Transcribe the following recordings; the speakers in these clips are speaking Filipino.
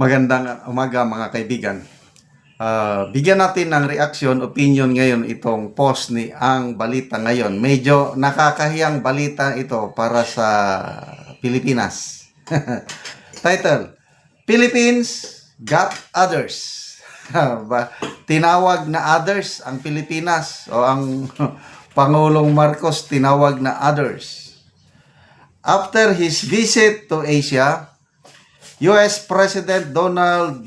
Magandang umaga mga kaibigan. Ah, bigyan natin ng reaction, opinion ngayon itong post ni Ang Balita ngayon. Medyo nakakahiyang balita ito para sa Pilipinas. Title, Philippines Got Others. Tinawag na others ang Pilipinas o ang Pangulong Marcos tinawag na others. After his visit to Asia, US President Donald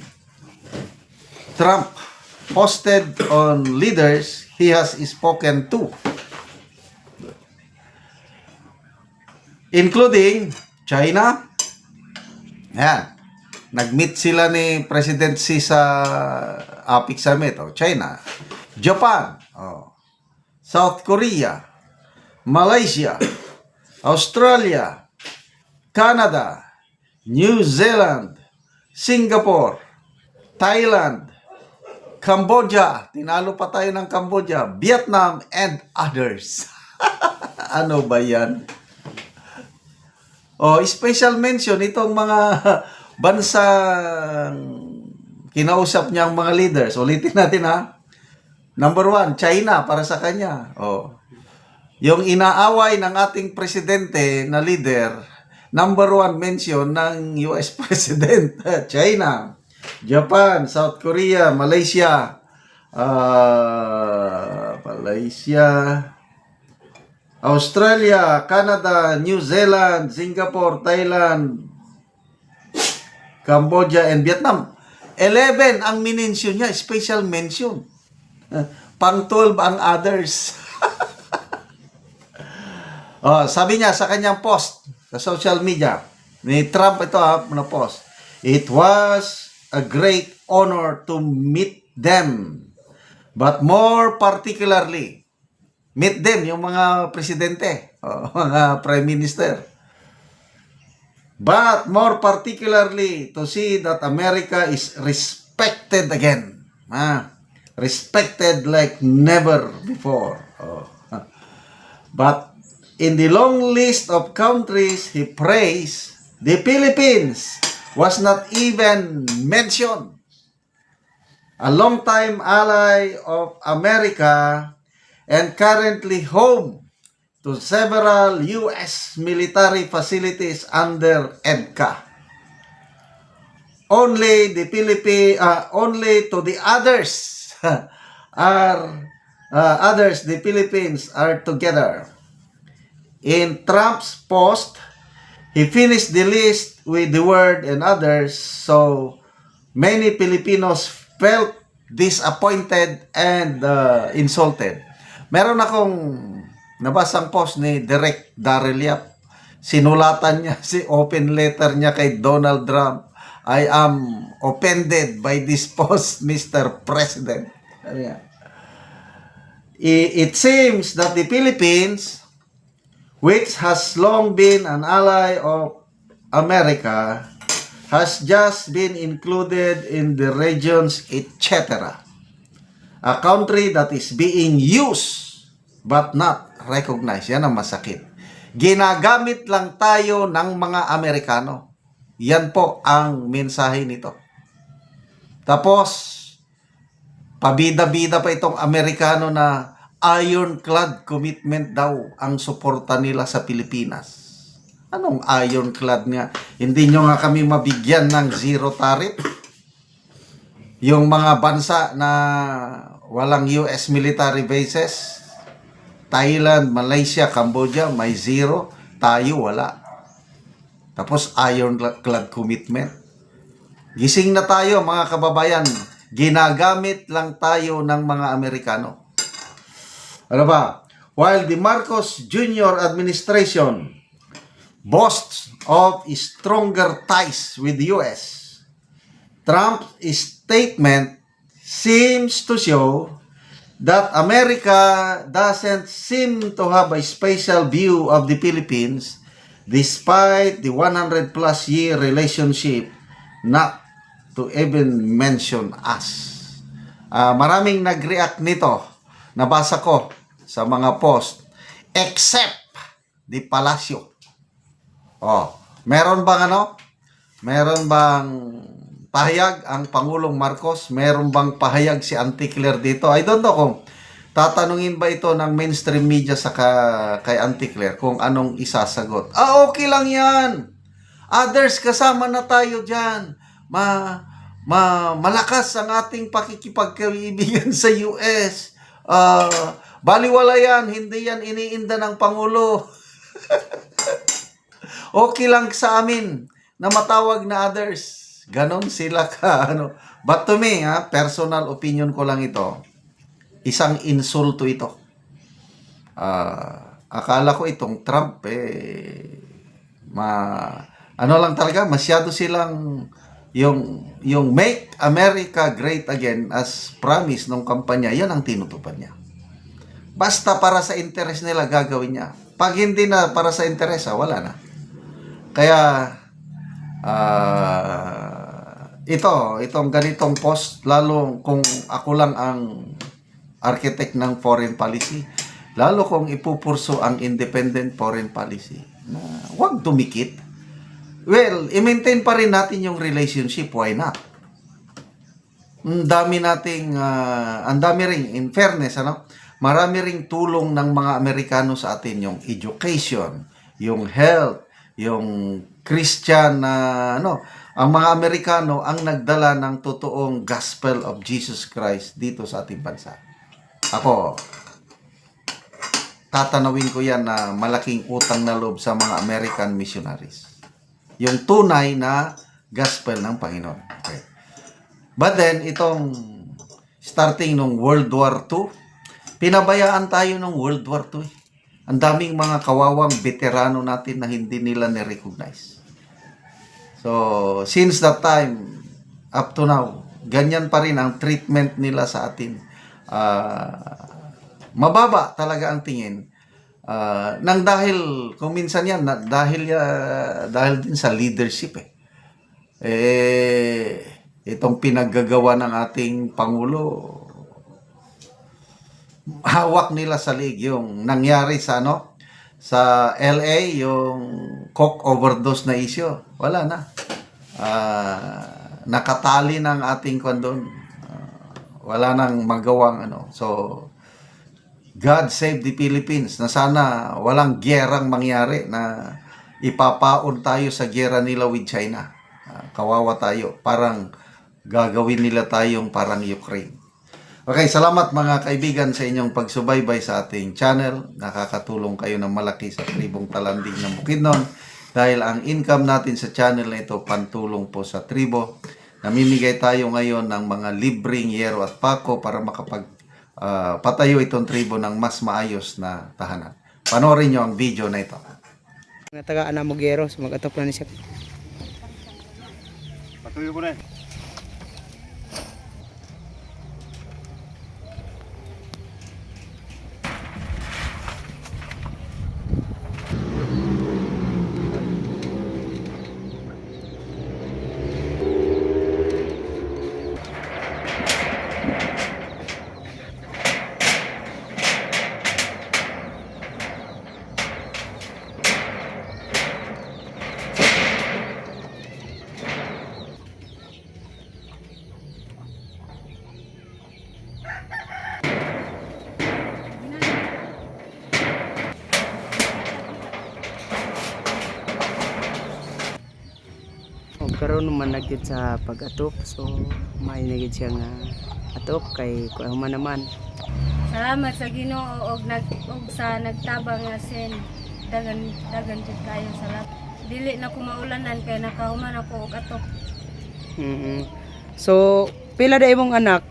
Trump posted on leaders he has spoken to, including China. Yan. Nag-meet sila ni President Xi sa APEC Summit, oh, China. Japan, oh, South Korea, Malaysia, Australia, Canada, New Zealand, Singapore, Thailand, Cambodia, tinalo pa tayo ng Cambodia, Vietnam, and others. ano ba yan? Oh, special mention itong mga bansang kinausap niyang mga leaders. Ulitin natin ha. Number one, China para sa kanya. Oh. Yung inaaway ng ating presidente na leader, number one mention ng US President, China, Japan, South Korea, Malaysia, ah, Malaysia, Australia, Canada, New Zealand, Singapore, Thailand, Cambodia, and Vietnam. 11 ang minensyon niya, special mention. Pang 12 ang others. oh, sabi niya sa kanyang post sa social media, ni Trump ito ha, na post. It was a great honor to meet them. But more particularly, meet them, yung mga presidente, oh, mga prime minister. But more particularly to see that America is respected again. Ah, respected like never before. Oh. But in the long list of countries he praised, the Philippines was not even mentioned. A longtime ally of America and currently home to several U.S. military facilities under EDCA. Only the Philippine, uh, only to the others are uh, others the Philippines are together. In Trump's post, he finished the list with the word and others, so many Filipinos felt disappointed and uh, insulted. Meron akong nabasang post ni Direk Daryl. Sinulatan niya si open letter niya kay Donald Trump. I am offended by this post, Mr. President. I- It seems that the Philippines, which has long been an ally of America, has just been included in the regions, etc. A country that is being used but not recognized. Yan ang masakit. Ginagamit lang tayo ng mga Amerikano. Yan po ang mensahe nito. Tapos, pabida-bida pa itong Amerikano na ironclad commitment daw ang suporta nila sa Pilipinas. Anong ironclad nga? Hindi nyo nga kami mabigyan ng zero tariff? Yung mga bansa na walang US military bases, Thailand, Malaysia, Cambodia, may zero. Tayo, wala. Tapos ironclad commitment. Gising na tayo mga kababayan. Ginagamit lang tayo ng mga Amerikano. Ano ba? While the Marcos Jr. administration boasts of stronger ties with the US, Trump's statement seems to show that America doesn't seem to have a special view of the Philippines despite the 100 plus year relationship not to even mention us. Ah, maraming nag-react nito. Nabasa ko sa mga post except the Palacio. Oh, meron bang ano? Meron bang pahayag ang Pangulong Marcos? Meron bang pahayag si Auntie Claire dito? I don't know kung tatanungin ba ito ng mainstream media sa ka, kay Auntie Claire kung anong isasagot. Ah, okay lang yan. Others, kasama na tayo dyan. Ma, ma, malakas ang ating pakikipagkaibigan sa US. Ah, baliwala yan, hindi yan iniinda ng Pangulo. okay lang sa amin na matawag na others. Ganon sila ka, ano. But to me, ha, personal opinion ko lang ito, isang insulto ito. Ah, akala ko itong Trump, eh, ma, ano lang talaga, masyado silang yung yung make America great again as promise nung kampanya, yan ang tinutupad niya. Basta para sa interest nila gagawin niya. Pag hindi na para sa interest, ah, wala na. Kaya ah, ito, itong ganitong post, lalo kung ako lang ang architect ng foreign policy, lalo kung ipupurso ang independent foreign policy, na huwag dumikit. Well, i-maintain pa rin natin yung relationship, why not? Ang dami nating, ah, ang dami ring, in fairness, ano, marami ring tulong ng mga Amerikano sa atin, yung education, yung health, yung Christian na, ano, ang mga Amerikano ang nagdala ng totoong gospel of Jesus Christ dito sa ating bansa. Ako, tatanawin ko yan na malaking utang na loob sa mga American missionaries. Yung tunay na gospel ng Panginoon. Okay. But then, itong starting nung World War II, pinabayaan tayo ng World War II. eh. Ang daming mga kawawang veterano natin na hindi nila ni-recognize. So, since that time, up to now, ganyan pa rin ang treatment nila sa atin. Ah, mababa talaga ang tingin. Ah, nang dahil, kung minsan yan, na, dahil, ah, dahil din sa leadership eh. Eh, itong pinaggagawa ng ating Pangulo, hawak nila sa league yung nangyari sa ano sa LA yung coke overdose na issue. Wala na. Ah, nakatali ng ating kondon. Wala nang magawang ano. So God save the Philippines na sana walang gyerang mangyari na ipapaon tayo sa gyera nila with China Ah, kawawa tayo parang gagawin nila tayong parang Ukraine Okay, salamat mga kaibigan sa inyong pagsubaybay sa ating channel. Nakakatulong kayo ng malaki sa tribong talanding ng Bukidnon dahil ang income natin sa channel na ito pantulong po sa tribo. Namimigay tayo ngayon ng mga libreng yero at pako para makapag ah, patayo itong tribo ng mas maayos na tahanan. Panoorin nyo ang video na ito. Nga taga Anamogero, sumagatop na ni siya. Patuloy ko na eh. O karon man nagyud sa pag-atop, so may nagyud siya nga atop kay kuha man naman. Salamat sa Ginoo og nag og sa nagtabang nga sin dagan dagan jud kayo salamat. Dili na ko maulanan kay nakahuman ako og atop. mm So, pila da imong anak?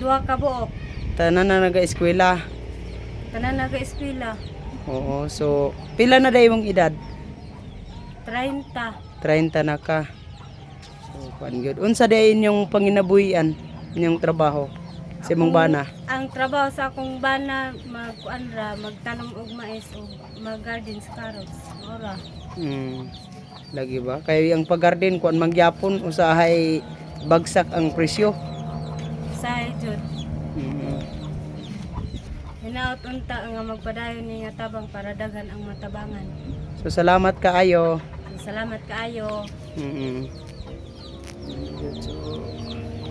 Duha ka buok. Tanan na naga-eskwela. Tanan naga-eskwela. Oo, so pila na da imong edad? 30. 30 na ka. So, kuan gyud. Unsa da inyong panginabuhian inyong trabaho sa imong bana? Ang trabaho sa akong bana magkuan ra magtanom og mais o mag-garden sa carrots. Ora. Mm. Lagi ba? Kay ang pag-garden kuan mangyapon usahay bagsak ang presyo. Sa jud. Mm. Hinaot unta nga magpadayon ni nga tabang para daghan ang matabangan. So salamat kaayo. Salamat kaayo. Mm. So